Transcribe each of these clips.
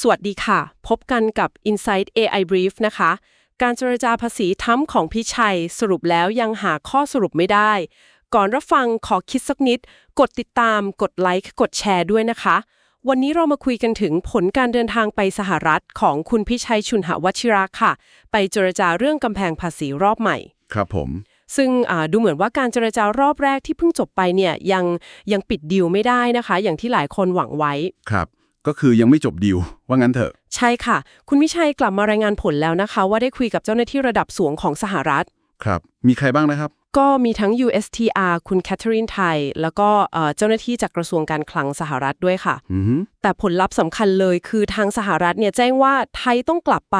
สวัสดีค่ะ พบกันกับ Insight AI Brief นะคะ การเจรจาภาษีทั้มของพี่ชัย สรุปแล้วยังหาข้อสรุปไม่ได้ ก่อนรับฟังขอคิดสักนิด กดติดตาม กดไลค์ กดแชร์ด้วยนะคะ วันนี้เรามาคุยกันถึงผลการเดินทางไปสหรัฐของคุณพิชัยชุนหวชิระค่ะ ไปเจรจาเรื่องกำแพงภาษีรอบใหม่ ครับผมซึ่งอ่าดูเหมือนว่าการเจรจารอบแรกที่เพิ่งจบไปเนี่ยยังยังปิดดีลไม่ได้นะคะ อย่างที่หลายคนหวังไว้ ครับ ก็คือยังไม่จบดีลว่างั้นเถอะ ใช่ค่ะ คุณวิชัยกลับมารายงานผลแล้วนะคะ ว่าได้คุยกับเจ้าหน้าที่ระดับสูงของสหรัฐ ครับ มีใครบ้างนะครับ ก็มีทั้ง USTR คุณแคทเธอรีนไทย แล้วก็เอ่อเจ้าหน้าที่จากกระทรวงการคลังสหรัฐด้วยค่ะอือฮึแต่ผลลัพธ์สำคัญเลยคือทางสหรัฐเนี่ยแจ้งว่าไทยต้องกลับไป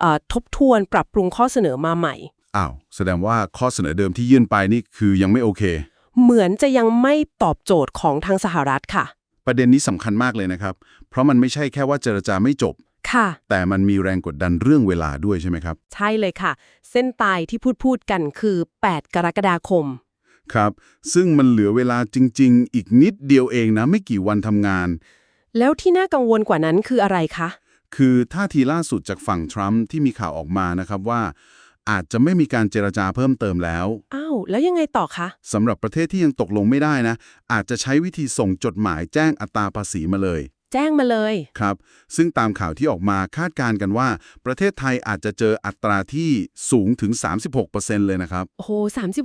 เอ่อทบทวนปรับปรุงข้อเสนอมาใหม่ อ้าว แสดงว่าข้อเสนอเดิมที่ยื่นไปนี่คือยังไม่โอเค เหมือนจะยังไม่ตอบโจทย์ของทางสหรัฐค่ะ ประเด็นนี้สำคัญมากเลยนะครับ เพราะมันไม่ใช่แค่ว่าเจรจาไม่จบ ค่ะ แต่มันมีแรงกดดันเรื่องเวลาด้วยใช่ไหมครับ ใช่เลยค่ะ เส้นตายที่พูดพูดกันคือ 8 กรกฎาคม ครับ ซึ่งมันเหลือเวลาจริง ๆ อีกนิดเดียวเองนะ ไม่กี่วันทำงาน แล้วที่น่ากังวลกว่านั้นคืออะไรคะ คือท่าทีล่าสุดจากฝั่งทรัมป์ที่มีข่าวออกมานะครับว่า อาจจะไม่มีการเจรจาเพิ่มเติมแล้ว อ้าว แล้วยังไงต่อคะ สำหรับประเทศที่ยังตกลงไม่ได้นะ อาจจะใช้วิธีส่งจดหมายแจ้งอัตราภาษีมาเลย แจ้งมาเลย ครับ ซึ่งตามข่าวที่ออกมาคาดการณ์กันว่า ประเทศไทยอาจจะเจออัตราที่สูงถึง 36%เลยนะครับ โอ้โห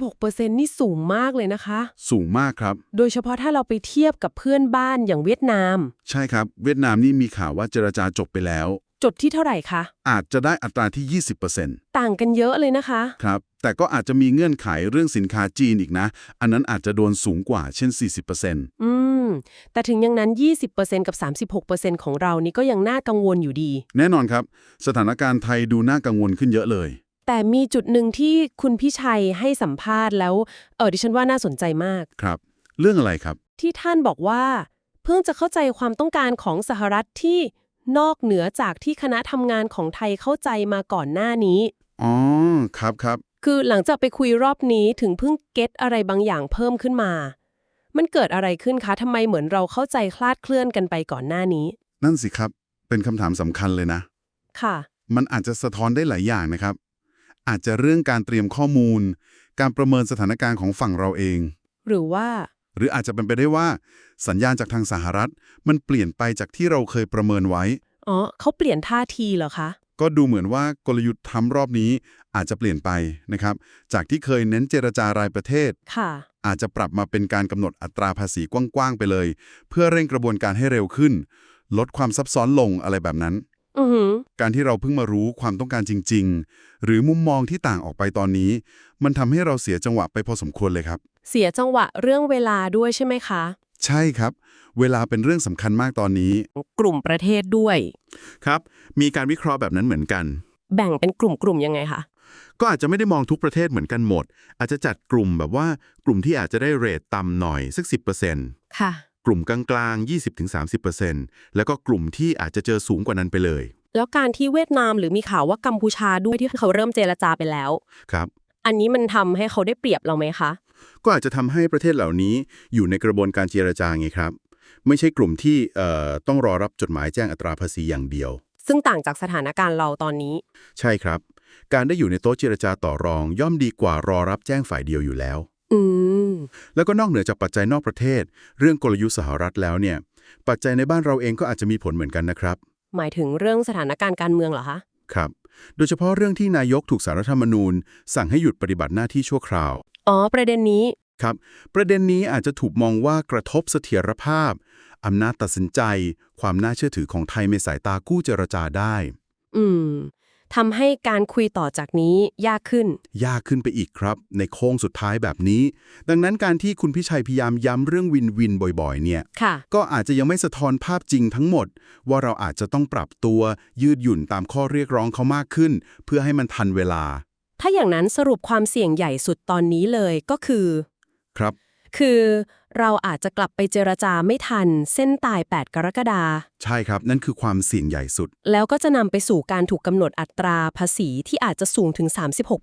36%นี่สูงมากเลยนะคะ สูงมากครับ โดยเฉพาะถ้าเราไปเทียบกับเพื่อนบ้านอย่างเวียดนาม ใช่ครับ เวียดนามนี่มีข่าวว่าเจรจาจบไปแล้ว จดที่เท่าไหร่คะ อาจจะได้อัตราที่ 20%ต่างกันเยอะเลยนะคะ ครับ แต่ก็อาจจะมีเงื่อนไขเรื่องสินค้าจีนอีกนะ อันนั้นอาจจะโดนสูงกว่าเช่น 40%อืม แต่ถึงอย่างนั้น 20%กับ 36%ของเรานี่ก็ยังน่ากังวลอยู่ดี แน่นอนครับ สถานการณ์ไทยดูน่ากังวลขึ้นเยอะเลย แต่มีจุดหนึ่งที่คุณพี่ชัยให้สัมภาษณ์แล้ว เออดิฉันว่าน่าสนใจมาก ครับ เรื่องอะไรครับ ที่ท่านบอกว่า เพิ่งจะเข้าใจความต้องการของสหรัฐที่ นอกเหนือจากที่คณะทำงานของไทยเข้าใจมาก่อนหน้านี้ อ๋อ ครับครับ คือหลังจากไปคุยรอบนี้ถึงเพิ่งเก็ตอะไรบางอย่างเพิ่มขึ้นมา มันเกิดอะไรขึ้นคะทำไมเหมือนเราเข้าใจคลาดเคลื่อนกันไปก่อนหน้านี้ นั่นสิครับ เป็นคำถามสำคัญเลยนะ ค่ะ มันอาจจะสะท้อนได้หลายอย่างนะครับ อาจจะเรื่องการเตรียมข้อมูล การประเมินสถานการณ์ของฝั่งเราเอง หรือว่า หรืออาจจะเป็นไปได้ว่าสัญญาณจากทางสหรัฐ มันเปลี่ยนไปจากที่เราเคยประเมินไว้ อ๋อเขาเปลี่ยนท่าทีเหรอคะ ก็ดูเหมือนว่ากลยุทธ์ทำรอบนี้อาจจะเปลี่ยนไปนะครับ จากที่เคยเน้นเจรจารายประเทศ ค่ะ อาจจะปรับมาเป็นการกำหนดอัตราภาษีกว้างๆไปเลย เพื่อเร่งกระบวนการให้เร็วขึ้น ลดความซับซ้อนลงอะไรแบบนั้น อือหือ การที่เราเพิ่งมารู้ความต้องการจริง ๆ หรือมุมมองที่ต่างออกไปตอนนี้ มันทำให้เราเสียจังหวะไปพอสมควรเลยครับ เสียจังหวะเรื่องเวลาด้วยใช่ไหมคะ ใช่ครับ เวลาเป็นเรื่องสำคัญมากตอนนี้ กลุ่มประเทศด้วย ครับ มีการวิเคราะห์แบบนั้นเหมือนกัน แบ่งเป็นกลุ่มๆยังไงคะ ก็อาจจะไม่ได้มองทุกประเทศเหมือนกันหมด อาจจะจัดกลุ่มแบบว่ากลุ่มที่อาจจะได้เรทต่ำหน่อยสัก 10%ค่ะ กลุ่มกลางๆ 20-30%แล้วก็กลุ่มที่อาจจะเจอสูงกว่านั้นไปเลย แล้วการที่เวียดนามหรือมีข่าวว่ากัมพูชาด้วยที่เขาเริ่มเจรจาไปแล้ว ครับ อันนี้มันทำให้เขาได้เปรียบเราไหมคะ ก็อาจจะทำให้ประเทศเหล่านี้อยู่ในกระบวนการเจรจาไงครับ ไม่ใช่กลุ่มที่เอ่อต้องรอรับจดหมายแจ้งอัตราภาษีอย่างเดียว ซึ่งต่างจากสถานการณ์เราตอนนี้ ใช่ครับ การได้อยู่ในโต๊ะเจรจาต่อรอง ย่อมดีกว่ารอรับแจ้งฝ่ายเดียวอยู่แล้ว อืมแล้วก็นอกเหนือจากปัจจัยนอกประเทศ เรื่องกลยุทธ์สหรัฐแล้วเนี่ย ปัจจัยในบ้านเราเองก็อาจจะมีผลเหมือนกันนะครับ หมายถึงเรื่องสถานการณ์การเมืองเหรอคะ ครับ โดยเฉพาะเรื่องที่นายกถูกสารรัฐธรรมนูญ สั่งให้หยุดปฏิบัติหน้าที่ชั่วคราว อ๋อ ประเด็นนี้ ครับ ประเด็นนี้อาจจะถูกมองว่ากระทบเสถียรภาพ อำนาจตัดสินใจ ความน่าเชื่อถือของไทยในสายตากู้เจรจาได้ อืม ทำให้การคุยต่อจากนี้ยากขึ้น ยากขึ้นไปอีกครับ ในโค้งสุดท้ายแบบนี้ ดังนั้นการที่คุณพิชัยพยายามย้ำเรื่องวินวินบ่อยๆ เนี่ย ค่ะ ก็อาจจะยังไม่สะท้อนภาพจริงทั้งหมด ว่าเราอาจจะต้องปรับตัวยืดหยุ่นตามข้อเรียกร้องเขามากขึ้น เพื่อให้มันทันเวลา ถ้าอย่างนั้นสรุปความเสี่ยงใหญ่สุดตอนนี้เลยก็คือ ครับ คือเราอาจจะกลับไปเจรจาไม่ทัน เส้นตาย 8 กรกฎาใช่ครับ นั่นคือความเสี่ยงใหญ่สุด แล้วก็จะนำไปสู่การถูกกำหนดอัตราภาษีที่อาจจะสูงถึง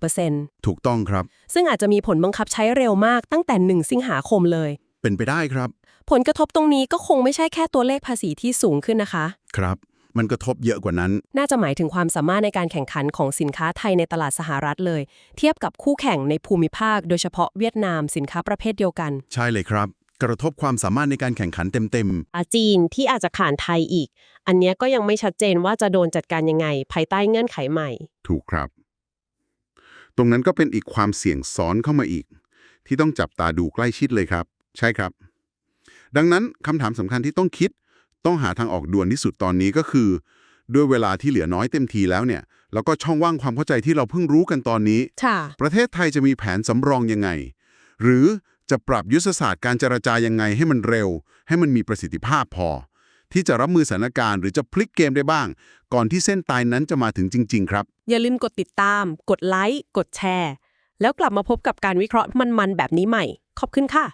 36%ถูกต้องครับ ซึ่งอาจจะมีผลบังคับใช้เร็วมากตั้งแต่ 1 สิงหาคมเลย เป็นไปได้ครับ ผลกระทบตรงนี้ก็คงไม่ใช่แค่ตัวเลขภาษีที่สูงขึ้นนะคะ ครับ มันกระทบเยอะกว่านั้น น่าจะหมายถึงความสามารถในการแข่งขันของสินค้าไทยในตลาดสหรัฐเลย เทียบกับคู่แข่งในภูมิภาค โดยเฉพาะเวียดนามสินค้าประเภทเดียวกัน ใช่เลยครับ กระทบความสามารถในการแข่งขันเต็มอาจีนที่อาจจะขานไทยอีก อันเนี้ยก็ยังไม่ชัดเจนว่าจะโดนจัดการยังไง ภายใต้เงื่อนไขใหม่ ๆ ถูกครับ ตรงนั้นก็เป็นอีกความเสี่ยงซ้อนเข้ามาอีก ที่ต้องจับตาดูใกล้ชิดเลยครับ ใช่ครับ ดังนั้นคำถามสำคัญที่ต้องคิด ต้องหาทางออกด่วนที่สุดตอนนี้ก็คือ ด้วยเวลาที่เหลือน้อยเต็มทีแล้วเนี่ยแล้วก็ช่องว่างความเข้าใจที่เราเพิ่งรู้กันตอนนี้ค่ะประเทศไทยจะมีแผนสำรองยังไง หรือจะปรับยุทธศาสตร์การเจรจายังไงให้มันเร็ว ให้มันมีประสิทธิภาพพอ ที่จะรับมือสถานการณ์หรือจะพลิกเกมได้บ้าง ก่อนที่เส้นตายนั้นจะมาถึงจริง ๆ ครับ อย่าลืมกดติดตาม กดไลค์ กดแชร์ แล้วกลับมาพบกับการวิเคราะห์มันๆแบบนี้ใหม่ ขอบคุณค่ะ